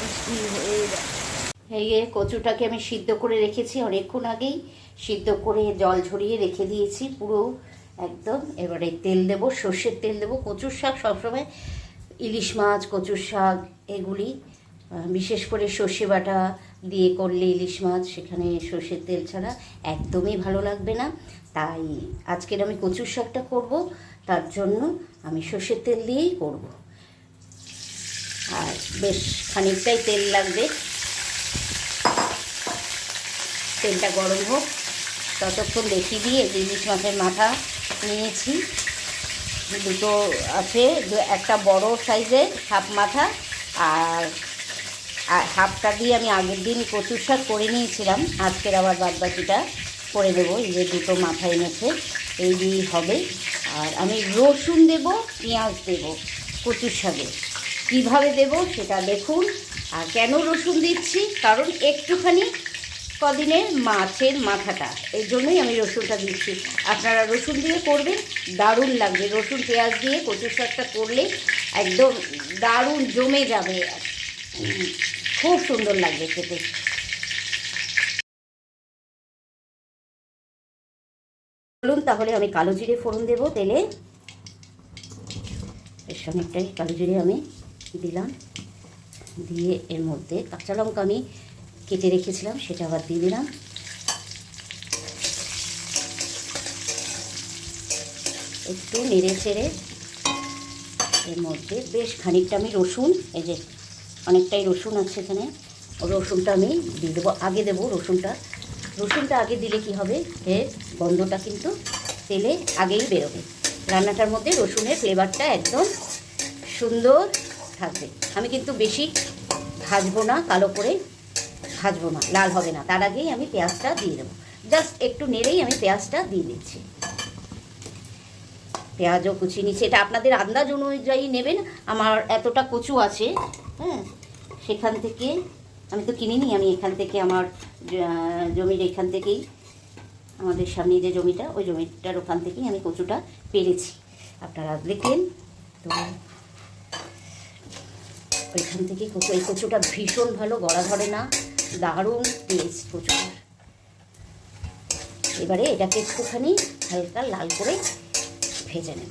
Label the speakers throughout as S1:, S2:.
S1: বৃষ্টি হয়ে এই কচুটাকে আমি সিদ্ধ করে রেখেছি অনেকক্ষণ আগেই। সিদ্ধ করে জল ঝরিয়ে রেখে দিয়েছি পুরো একদম। এবারে তেল দেবো, সর্ষের তেল দেবো। কচুর শাক সবসময় ইলিশ মাছ, কচুর শাক এগুলি বিশেষ করে সর্ষে বাটা দিয়ে করলে ইলিশ মাছ, সেখানে সর্ষের তেল ছাড়া একদমই ভালো লাগবে না। তাই আজকের আমি কচুর শাকটা করব, তার জন্য আমি সর্ষের তেল দিয়েই করব। আর বেশ খানিকটাই তেল লাগবে। তেলটা গরম হোক। ততক্ষণ দেখি দিয়ে ইলিশ মাছের মাথা নিয়েছি। দুটো আছে একটা বড় সাইজের হাফ মাথা আর আর হাফটা দিয়ে আমি আগের দিন কচুর শাক করে নিয়েছিলাম। আজকের আবার বাদ বাকিটা করে দেবো। যে দুটো মাথা এনেছে, এই দিয়েই হবে। আর আমি রসুন দেব, পেঁয়াজ দেব কচুর শাকে। কীভাবে দেব সেটা দেখুন। আর কেন রসুন দিচ্ছি? কারণ একটুখানি কদিনের মাছের মাথাটা, এই জন্যই আমি রসুনটা দিচ্ছি। আপনারা রসুন দিয়ে করবেন, দারুণ লাগবে। রসুন, পেঁয়াজ দিয়ে কচুর শাকটা করলে একদম দারুণ জমে যাবে। খুব সুন্দর লাগবে খেতে। বলুন তাহলে আমি কালো জিরে ফোড়ন দেবো তেলে। বেশ অনেকটাই কালো জিরে আমি দিলাম। দিয়ে এর মধ্যে কাঁচা লঙ্কা আমি কেটে রেখেছিলাম, সেটা আবার দিয়ে দিলাম। একটু নেড়ে চেড়ে এর মধ্যে বেশ খানিকটা আমি রসুন, এই যে অনেকটাই রসুন আছে এখানে, রসুনটা আমি দিয়ে দেবো, আগে দেবো রসুনটা। রসুনটা আগে দিলে কি হবে? এর গন্ধটা কিন্তু তেলে আগেই বেরোবে। রান্নাটার মধ্যে রসুনের ফ্লেভারটা একদম সুন্দর থাকবে। আমি কিন্তু বেশি ভাজবো না, কালো করে ভাজবো না, লাল হবে না। তার আগেই আমি পেঁয়াজটা দিয়ে দেবো। জাস্ট একটু নেড়েই আমি পেঁয়াজটা দিয়ে দিচ্ছি। পেঁয়াজও কুচিয়ে নিচ্ছি। এটা আপনাদের আন্দাজ অনুযায়ী নেবেন। আমার এতটা কচু আছে হ্যাঁ? সেখান থেকে, আমি তো কিনিনি, আমি এখান থেকে আমার জমির এখান থেকেই, আমাদের সামনে যে জমিটা, ওই জমিটার ওখান থেকেই আমি কচুটা পেরেছি। আপনারা দেখলেন, তো ওইখান থেকে কচু এই কচুটা ভীষণ ভালো গড়া ধরে না। দারুণ টেস্ট কচুটার এবারে এটাকে একটুখানি হালকা লাল করে ভেজে নেব।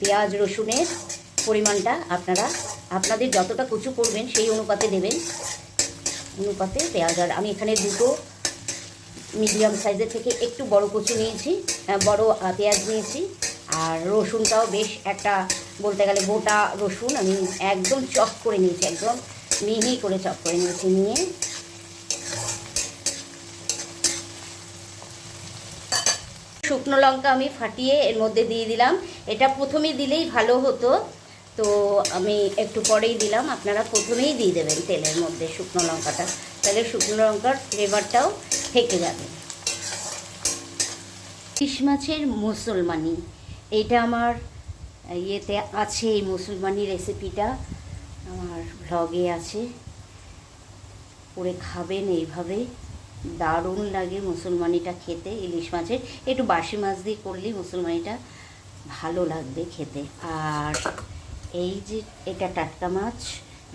S1: পেঁয়াজ রসুনের পরিমাণটা আপনারা আপনাদের যতটা কচু করবেন সেই অনুপাতে দেবেন। অনুপাতে পেঁয়াজ। আর আমি এখানে দুটো মিডিয়াম সাইজের থেকে একটু বড় কচু নিয়েছি আহ, বড় পেঁয়াজ নিয়েছি। আর রসুনটাও বেশ একটা বলতে গেলে গোটা রসুন আমি একদম চপ করে নিয়েছি, একদম মিহি করে চপ করে নিয়েছি নিয়ে। শুকনো লঙ্কা আমি ফাটিয়ে এর মধ্যে দিয়ে দিলাম। এটা প্রথমে দিলেই ভালো হতো, তো আমি একটু পরেই দিলাম। আপনারা প্রথমেই দিয়ে দেবেন তেলের মধ্যে শুকনো লঙ্কাটা, তাহলে শুকনো লঙ্কার ফ্লেভারটাও থেকে যাবে। ইলিশ মাছের মুসলমানি, এটা আমার ইয়েতে আছে এই মুসলমানি রেসিপিটা আমার ভ্লগে আছে। করে খাবেন এইভাবে। দারুণ লাগে মুসলমানিটা খেতে, ইলিশ মাছের। একটু বাসি মাছ দিয়ে করলেই মুসলমানিটা ভালো লাগবে খেতে। আর এই যে এটা টাটকা মাছ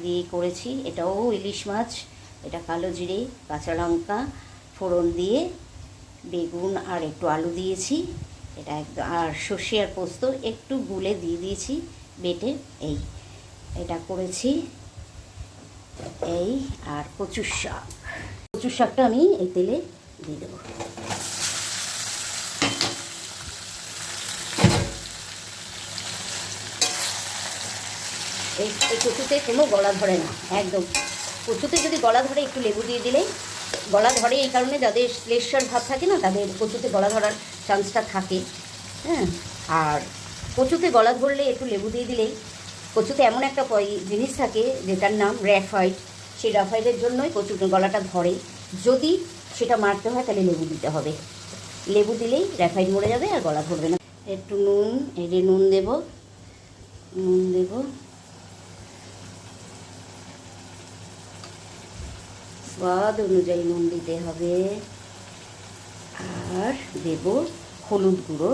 S1: দিয়ে করেছি, এটাও ইলিশ মাছ, এটা কালো জিরে, কাঁচা লঙ্কা, ফোড়ন দিয়ে, বেগুন আর একটু আলু দিয়েছি। এটা একদম, আর সর্ষে আর পোস্ত একটু গুলে দিয়ে দিয়েছি, বেটে এই, এটা করেছি এই, আর কচুর শাক। কচুর শাকটা আমি এই তেলে দিয়ে দেবো। এই কচুতে কোনো গলা ধরে না, একদম। কচুতে যদি গলা ধরে একটু লেবু দিয়ে দিলেই গলা ধরে এই কারণে যাদের শ্লেষার ভাব থাকে না, তাদের কচুতে গলা ধরার চান্সটা থাকে। হ্যাঁ? আর কচুতে গলা ধরলে একটু লেবু দিয়ে দিলেই, কচুতে এমন একটা জিনিস থাকে যেটার নাম র্যাফাইড সেই র্যাফাইডের জন্যই কচুর গলাটা ধরে। যদি সেটা মারতে হয়, তাহলে লেবু দিতে হবে। লেবু দিলেই র্যাফাইড মরে যাবে আর গলা ধরবে না। একটু নুন, এই যে নুন দেব। নুন দেব। স্বাদ অনুযায়ী নুন দিতে হবে। আর দেব হলুদ গুঁড়ো।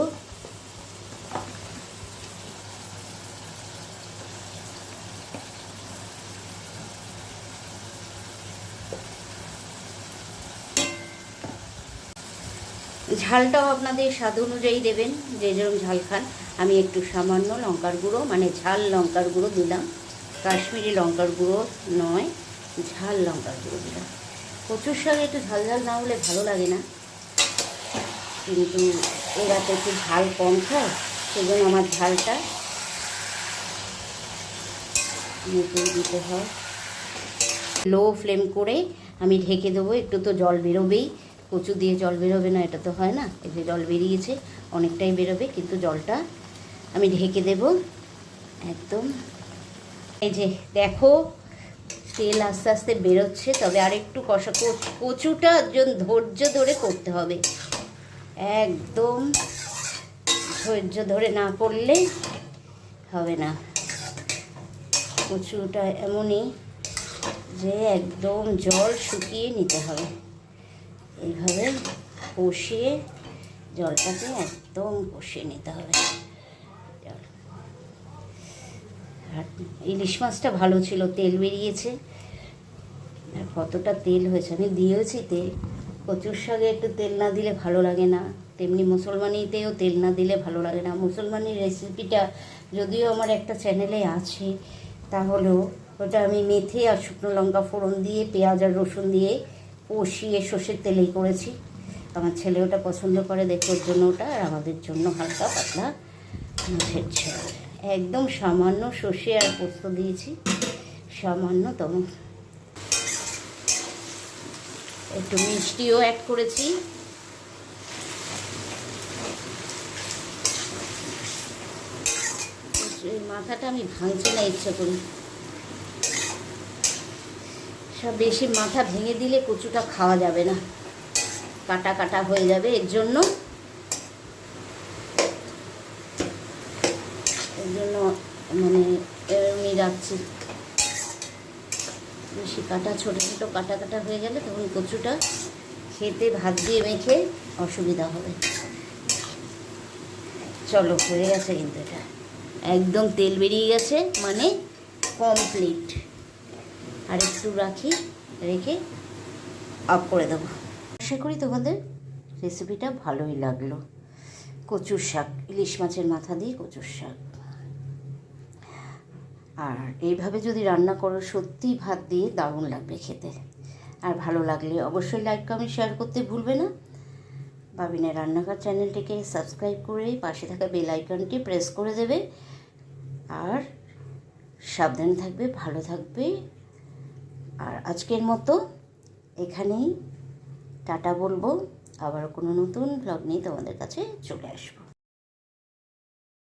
S1: ঝালটাও আপনাদের স্বাদ অনুযায়ী দেবেন, যে যেরকম ঝাল খান। আমি একটু সামান্য লঙ্কার গুঁড়ো মানে ঝাল লঙ্কার গুঁড়ো দিলাম। কাশ্মীরি লঙ্কার গুঁড়ো নয়, ঝাল লঙ্কার গুঁড়ো দিলাম। কচুর শাক একটু ঝাল ঝাল না হলে ভালো লাগে না। কিন্তু এরা তো একটু ঝাল কম খায় সেই জন্য আমার ঝালটা মেপে দিতে হয়। লো ফ্লেম করে আমি ঢেকে দেবো, একটু তো জল বেরোবেই। কচু দিয়ে জল বেরোবে না, এটা তো হয় না। এই যে জল বেরিয়েছে, অনেকটাই বেরোবে, কিন্তু জলটা আমি ঢেকে দেব। একদম। এই যে দেখো তেল আস্তে আস্তে বেরোচ্ছে, তবে আর একটু কষা কচুটা ধৈর্য ধরে করতে হবে। একদম ধৈর্য ধরে না করলে হবে না। কচুটা এমনই যে একদম জল শুকিয়ে নিতে হবে। এইভাবে কষিয়ে জলটাকে একদম কষিয়ে নিতে হবে জল। আর ইলিশ মাছটা ভালো ছিল, তেল বেরিয়েছে। আর কতটা তেল হয়েছে? আমি দিয়েছি তেল। কচুর শাকে একটু তেল না দিলে ভালো লাগে না। তেমনি মুসলমানিতেও তেল না দিলে ভালো লাগে না। মুসলমানি রেসিপিটা যদিও আমার একটা চ্যানেলে আছে, তাহলেও ওটা আমি মেথি আর শুকনো লঙ্কা ফোড়ন দিয়ে, পেঁয়াজ আর রসুন দিয়ে কষিয়ে সর্ষের তেলেই করেছি। আমার ছেলে ওটা পছন্দ করে, দেখে ওর জন্য ওটা। আর আমাদের জন্য হালকা পাতলা মাছের ঝোল। একদম সামান্য সর্ষে আর পোস্ত দিয়েছি, সামান্যতম। একটু মিষ্টিও অ্যাড করেছি। মাথাটা আমি ভাঙছি না ইচ্ছা করি। সব বেশি মাথা ভেঙে দিলে কচুটা খাওয়া যাবে না। কাটা কাটা হয়ে যাবে, এর জন্য জন্য মানে এরমই রাখছি বেশি কাটা ছোটো ছোটো কাটা কাটা হয়ে গেলে তখন কচুটা খেতে, ভাত দিয়ে মেখে অসুবিধা হবে। চলো, হয়ে গেছে কিন্তু এটা। একদম তেল বেরিয়ে গেছে মানে কমপ্লিট আর একটু রাখি, রেখে অফ করে দেবো। আশা করি তোমাদের রেসিপিটা ভালোই লাগল। কচুর শাক, ইলিশ মাছের মাথা দিয়ে কচুর শাক। আর এইভাবে যদি রান্না করো, সত্যিই ভাত দিয়ে দারুণ লাগবে খেতে। আর ভালো লাগলে অবশ্যই লাইক কমেন্ট শেয়ার করতে ভুলবে না। বাবিনের রান্নাঘর চ্যানেলটিকে সাবস্ক্রাইব করে পাশে থাকা বেল আইকনটি প্রেস করে দেবে। আর সাবধানে থাকবে, ভালো থাকবে। আর আজকের মতো এখানেই টাটা বলব। আবার কোনো নতুন ব্লগ নিয়ে তোমাদের কাছে চলে আসব।